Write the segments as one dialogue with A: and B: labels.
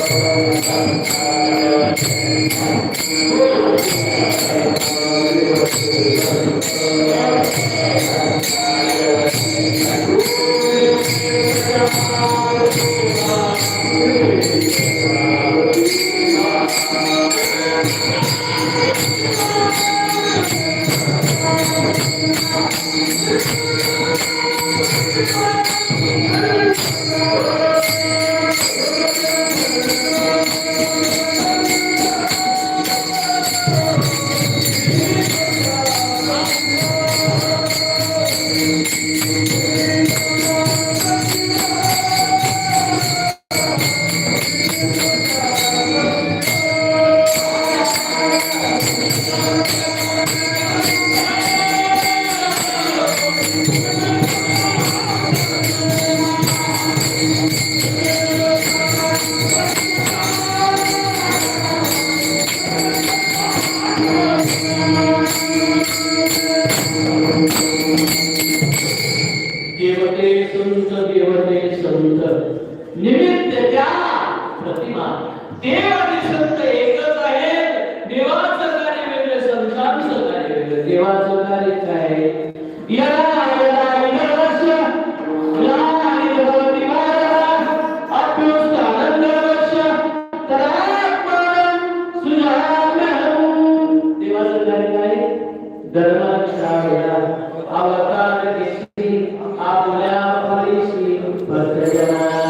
A: Thank you. केसी आपुल्या परीशी भद्रजना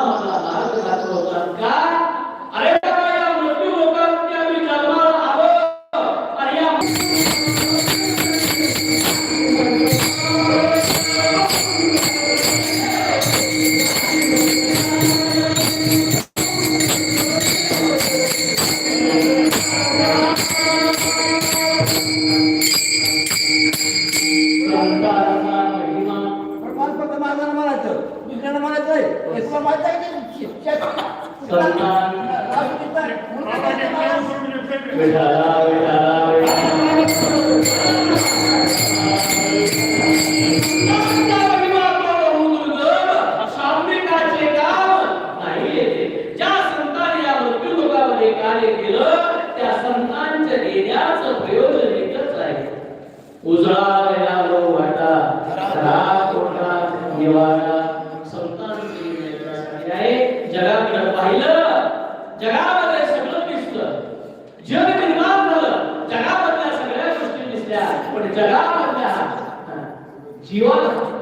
A: जीवाला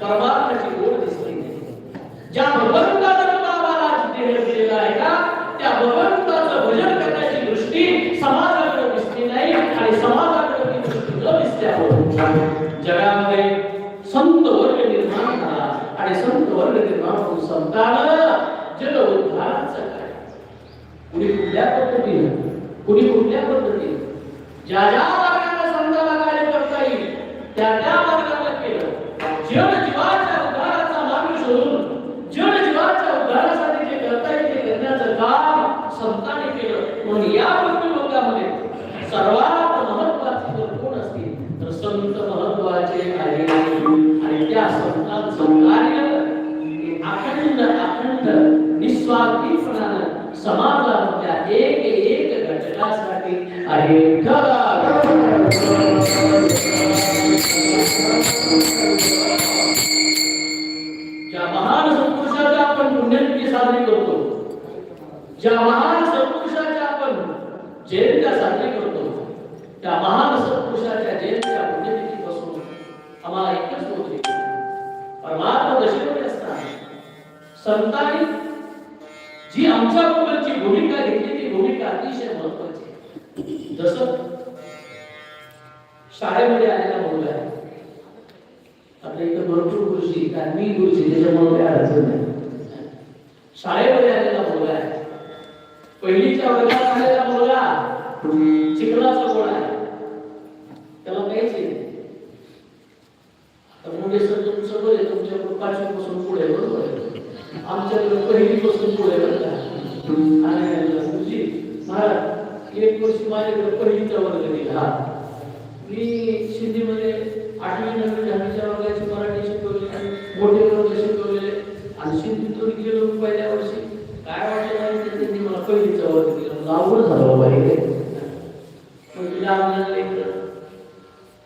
A: परमात्म्याची ओढ दिसली ज्या भगवंतानं तुला देह दिलेला आहे का त्या भगवंताचं भजन करण्याची दृष्टी समाजाकडे दिसली नाही आणि समाजाकडे ती दृष्टी न दिसल्यामुळे जगामध्ये संत वर्ग निर्माण झाला आणि संत वर्ग निर्माण होऊन संतानं जग उद्धाराचं काय कुणी कुठल्या पद्धतीनं कुणी कुठल्या पद्धतीनं ज्या ज्या मार्गाने संताला कार्य करता येईल त्या त्या मार्गाने जन जीवाच्या ज्या महान सत्पुरुषाचे आपण जयंत्या साजरी करतो त्या महान सत्पुरुषाच्या जयंत्या पुण्यतिथीपासून आम्हाला एकच होते परमात्मा दशेमध्ये असतात संतांनी जी आमच्या बरोबरची भूमिका घेतली ती भूमिका अतिशय महत्वाची जस जसं शाळेमध्ये आलेला मुलगा आहे. आपल्या इथं भरपूर गुरुजी कारण मी गुरुजी त्याच्यामुळे काय अडचण नाही. शाळेमध्ये आलेला मुलगा आहे. पहिलीच्या वर्गात आलेला मुलगा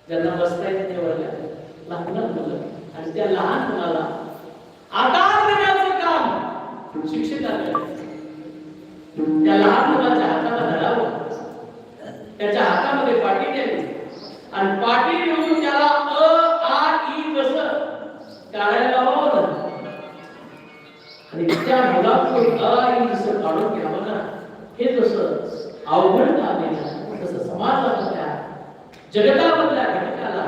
A: ज्यांना बसता येते नाही वर्गात लहान मुलं. आणि त्या लहान मुलाला आकार देण्याचं काम शिक्षकाने त्या लहान मुलाच्या हाताला धरावं त्याच्या हातामध्ये पाटी द्यावी आणि पाटी देऊन त्याला अ आ ई कस काढायला लावावं आणि त्या मुलाकडून अ ई जसं काढून घ्यावं ना हे जसं अवघड काम आहे तसं समाजामधल्या जगतामधल्या घटकाला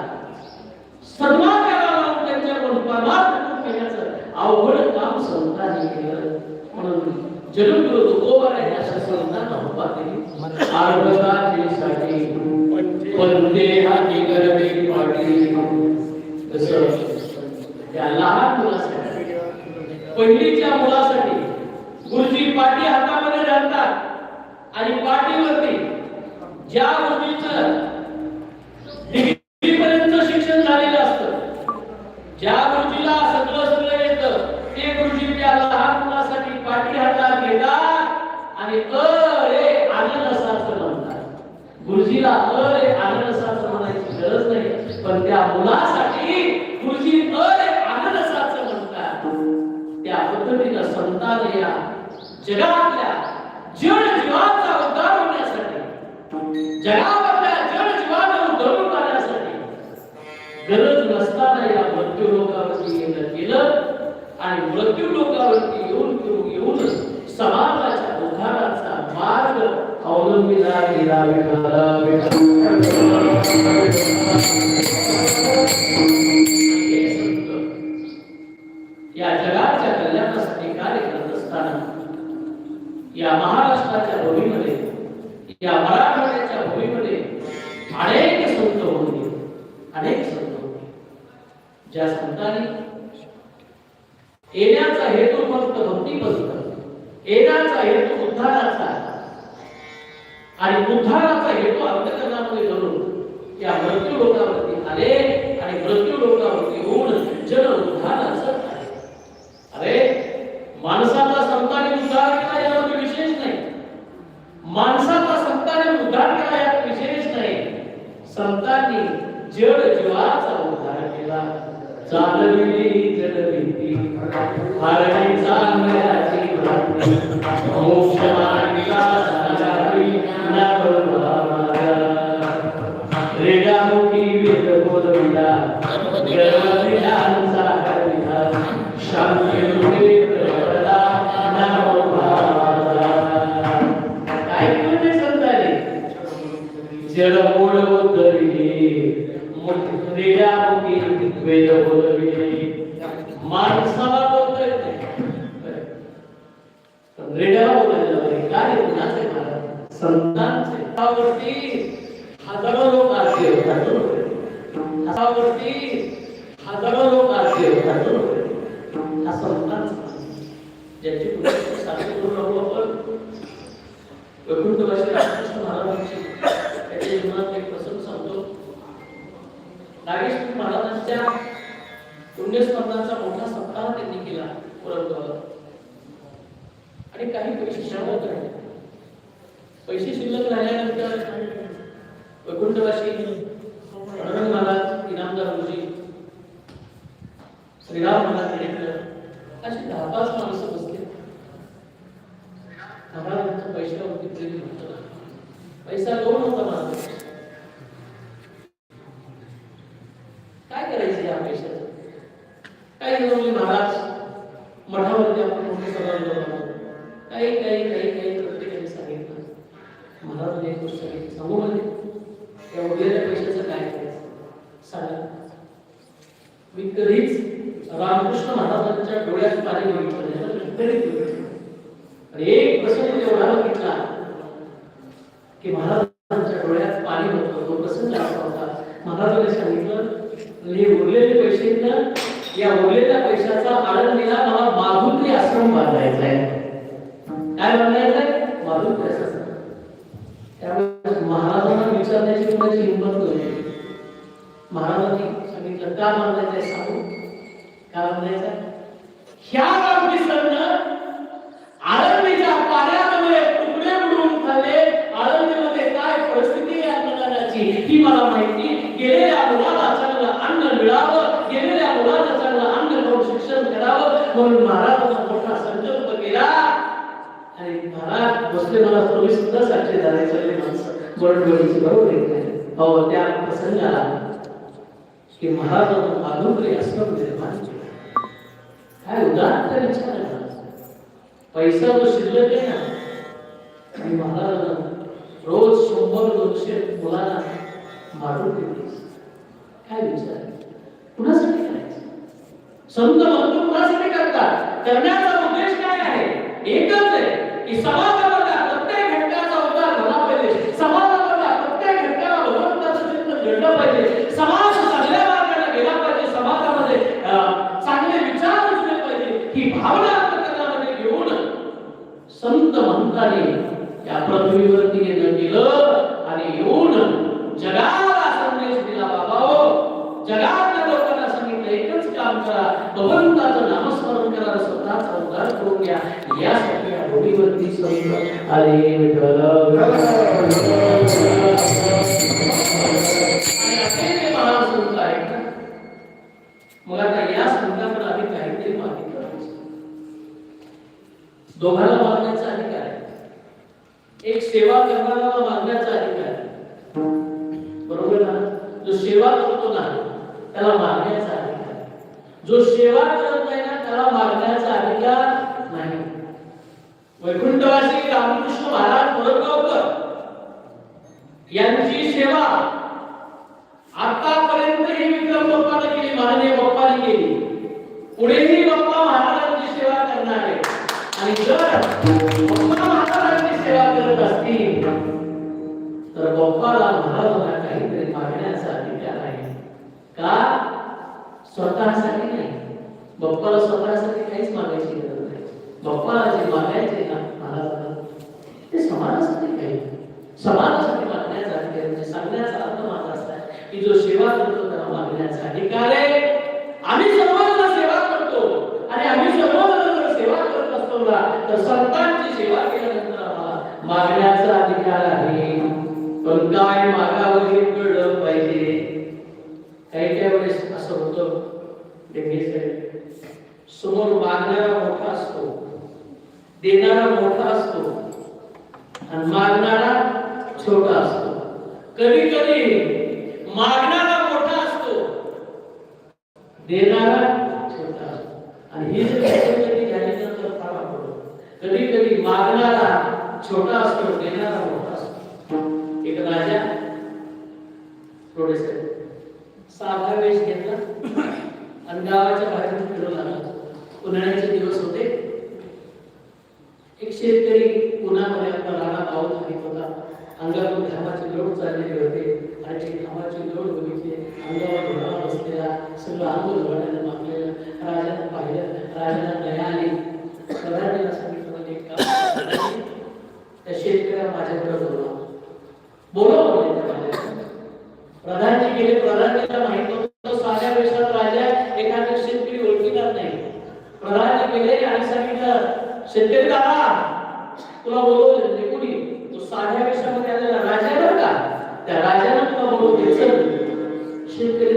A: सन्मान करावा लावून त्यांच्याकडून परमात्मा घेण्याचं अवघड काम संतांनी केलं. म्हणून जगद्गुरु तुकोबाराय अशा संतांना उभा केली. आर्गतासाठी वंदे हाती गरबे पाटी? तसं त्या लहान मुलासाठी पहिलीच्या मुलासाठी गुरुजी पाटी हातामध्ये राहतात. आणि पाटीवरती ज्या गुरुजीचं ज्या गुरुजीला सगळं सगळं येतं ते गुरुजी त्या लहान मुलासाठी पाठी हातात घेतात आणि अ रे आनंद असाचं म्हणतात. गुरुजीला अ रे आनंद म्हणायची गरज नाही पण त्या मुलासाठी गुरुजी अ रे आनंद असाचं म्हणतात. त्या पद्धतीनं संतान या जगात بالله إلى من هدى आणि उद्धाराचा हेतू अंतकरणामध्ये धरून त्या मृत्यू लोकावरती आले आणि मृत्यू लोकावरती होऊन जन उद्धाराचं अरे माणसाचा संतांनी उद्धार केला यामध्ये विशेष नाही. माणसाचा संतांनी उद्धार केला यात विशेष नाही. संतांनी जड जीवाचा उद्धार केला. चालविली जडविती हरणी रेडामुखी वेद बोलविला गर्वविधांचा हरविला शांती ते जड मूळ वेद माणसाला काय संतांचे त्यावरती हजारो लोक आरती होतात त्यावरती हजारो लोक आले होतात हा संतांचा ज्याची पुस्तकं सादर करून राहू आपण वैकुंठवासी रामकृष्ण महाराजांची. त्याच्या जीवनात एक प्रसंग सांगतो. नागेश्वर महाराजांच्या पुण्यस्मरणाचा मोठा सप्ताह त्यांनी केला पुरंदर आणि काही पैसे शिल्लक राहिले. पैसे शिल्लक राहिल्यानंतर वैकुंठवासी महाराज इनामदार गुरुजी श्रीराम मला केळकर अशी दहा पाच माणसं बसले. महाराजांच्या पैशावरती प्रेम होतं पैसा लोन होता माझा काय करायचं या पैशाचं? काही ठरवले महाराज? मठावरती आपण मोठे सभागृह काही काही काही काही प्रत्येकाने सांगितलं. महाराजांनी एक गोष्ट सांगू मध्ये या उरलेल्या पैशाचं काय करायचं सांगा मी कधीच रामकृष्ण महाराजांच्या डोळ्यात पाणी बघितलं नाही कधीच बघितलं नाही. आणि एक प्रसंग एवढा बघितला की महाराजांच्या डोळ्यात पाणी होतं. तो प्रसंग असा होता. महाराजांनी सांगितलं हे उरलेले पैसे या उरलेल्या पैशाचा आळंदीला मला माधुरी आश्रम बांधायचा आहे. काय बांधायचं आहे? माधुरी आश्रम. त्यामुळे महाराजांना विचारण्याची कोणाची हिंमत नव्हती. महाराजांनी सांगितलं का बांधायचं आहे सांगू? का बांधायचं ह्या बाबतीत मला माहिती गेलेल्या मुलाला चांगलं अन्न मिळावं गेलेल्या मुलाला चांगलं अन्न करून शिक्षण करावं म्हणून महाराजांचा मोठा संकल्प केला. आणि महाराज बसले मला तुम्ही सुद्धा साक्षी झाले सगळे माणसं. बरोबरीची बरोबर हो त्या प्रसंगाला की महाराजांना माधुरी आश्रम निर्माण काय उदाहरण विचार पैसा जो शिल्लक आहे ना महाराजांना रोज शंभर दोनशे मुलांना मारून देते काय विचार? कुणासाठी करायचं? संत म्हणतो कुणासाठी करतात? करण्याचा उद्देश काय आहे? एकच आहे की पाहिजे. समाज चांगल्या मार्गाने पाहिजे. समाजामध्ये चांगले विचार पाहिजे. भावना अंतकरणामध्ये घेऊन संत म्हणताने या पृथ्वीवर जगातल्या लोकांना सांगितलं एकच काम करा भगवंताचं नामस्मरण करा स्वतःच अवतार करून घ्या. यासाठी या भूमीवरती संत अरे विठ्ठल आणि आहेत मग आता या संतांना आम्ही काहीतरी मागितलं पाहिजे. दोघांना मागण्याचा अधिकार आहे. एक सेवा करणाऱ्याला मागण्याचा अधिकार आहे. बरोबर ना? जो सेवा करतो नाही त्याला मागण्याचा अधिकार. जो सेवा करत नाही ना त्याला मागण्याचा अधिकार नाही. वैकुंठवासी रामकृष्ण महाराज मुरगावकर यांची सेवा आतापर्यंत ही विक्रम बाप्पाने केली माननीय बाप्पाने केली. पुढेही बाप्पा महाराजांची सेवा करणार आहे आणि जर बाप्पा महाराजांची सेवा करत असतील तर बाप्पाला महाराजांना काहीतरी मागण्याचा अधिकार आहे. का? स्वतःसाठी नाही. बाप्पाला स्वतःसाठी काहीच मागायची गरज नाही. बाप्पाला जे मागायचे ना महाराजांना ते समाजासाठी काही समाजासाठी मागण्याचा सांगण्याचा अर्थ माझा असा आहे की जो सेवा करतो त्याला मागण्याचा अधिकार आहे. समोर मागणारा मोठा असतो. देणारा मोठा असतो. आणि मागणारा छोटा असतो. कधी कधी मागणारा मोठा असतो. देणारा छोटा असतो. आणि ही कधी झाल्यानंतर फार कधी कधी मागणारा छोटा असतो देणारा मोठा असतो. एक राजा थोडेसे साधा वेश घेतला. आणि गावाच्या बाहेर फिरवला उन्हाळ्याचे दिवस होते. एक शेतकरी उन्हामध्ये आपला राणा पाऊस होता अंगावर घामाचे गळून चालले.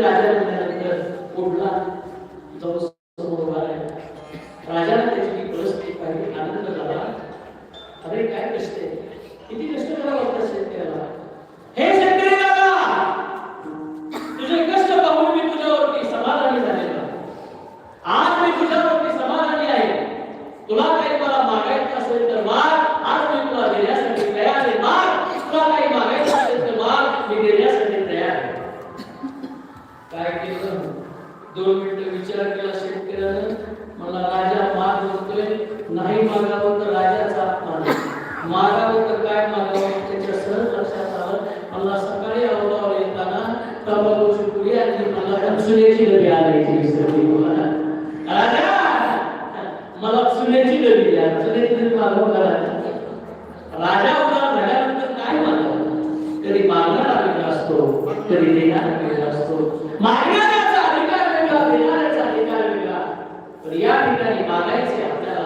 A: gracias, Señor, por. নাই বাংলা